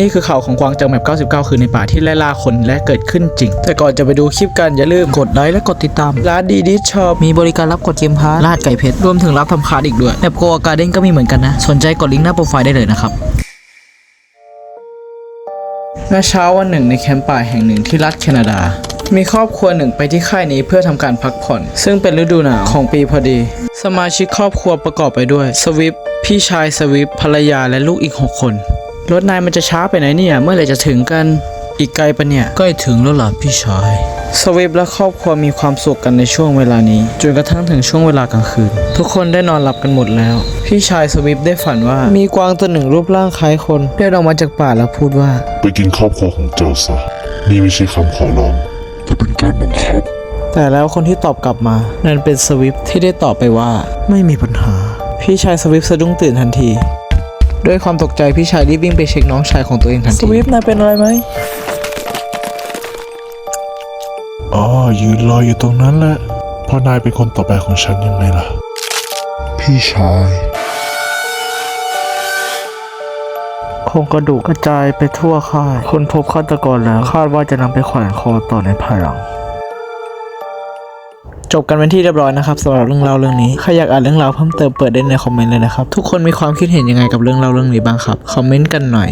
นี่คือข่าวของกวางจากแมป99 คือในป่าที่ไล่ล่าคนและเกิดขึ้นจริง แต่ก่อนจะไปดูคลิปกันอย่าลืมกดไลค์และกดติดตามร้านดีดิชอปมีบริการรับกดเกมพาร์ทลาดไก่เพชรรวมถึงรับทำคาร์ดอีกด้วยแมปโกอาการ์เด้นก็มีเหมือนกันนะ สนใจกดลิงก์หน้าโปรไฟล์ได้เลยนะครับเมื่อเช้าวันหนึ่งในแคมป์ป่าแห่งหนึ่งที่รัฐแคนาดามีครอบครัวหนึ่งไปที่ค่ายนี้เพื่อทำการพักผ่อน ซึ่งเป็นฤดูหนาวของปีพอดี สมาชิกครอบครัวประกอบไปด้วยสวิฟพี่ชายสวิฟภรรยาและลูกอีก 6 คน รถนายมันจะช้าไปไหนเนี่ย เมื่อไหร่จะถึงกัน อีกไกลปะเนี่ย ใกล้ถึงแล้วล่ะพี่ชาย สวิฟและครอบครัวมีความสุขกันในช่วงเวลานี้ จนกระทั่งถึงช่วงเวลากลางคืน ทุกคนได้นอนหลับกันหมดแล้ว พี่ชายสวิฟได้ฝันว่า มีกวางตัวหนึ่งรูปร่างคล้ายคนเดินออกมาจากป่าแล้วพูดว่า ไปกินครอบครัวของเจ้าซะ นี่ไม่ใช่คำขอร้องแต่เป็นการบังคับ แต่แล้วคนที่ตอบกลับมานั่นเป็นสวิฟที่ได้ตอบไปว่า ไม่มีปัญหา พี่ชายสวิฟสะดุ้งตื่นทันที ด้วยความตกใจพี่ชายรีบวิ่งไปเช็คน้องชายของตัวเองทันทีสวิฟนายเป็นอะไรไหม อ๋อยืนรออยู่ตรงนั้นแหละเพ่อนายเป็นคนต่อไปของฉันยังไงล่ะ พี่ชาย โครงกระดูกกระจายไปทั่วค่าย คนพบฆาตกรแล้ว คาดว่าจะนำไปแขวนคอต่อในภายหลัง จบกันเป็นที่เรียบร้อยนะครับสำหรับเรื่องเล่าเรื่องนี้ใครอยากอ่านเรื่องราวเพิ่มเติมเปิดได้ในคอมเมนต์เลยนะครับทุกคนมีความคิดเห็นยังไงกับเรื่องเล่าเรื่องนี้บ้างครับคอมเมนต์กันหน่อย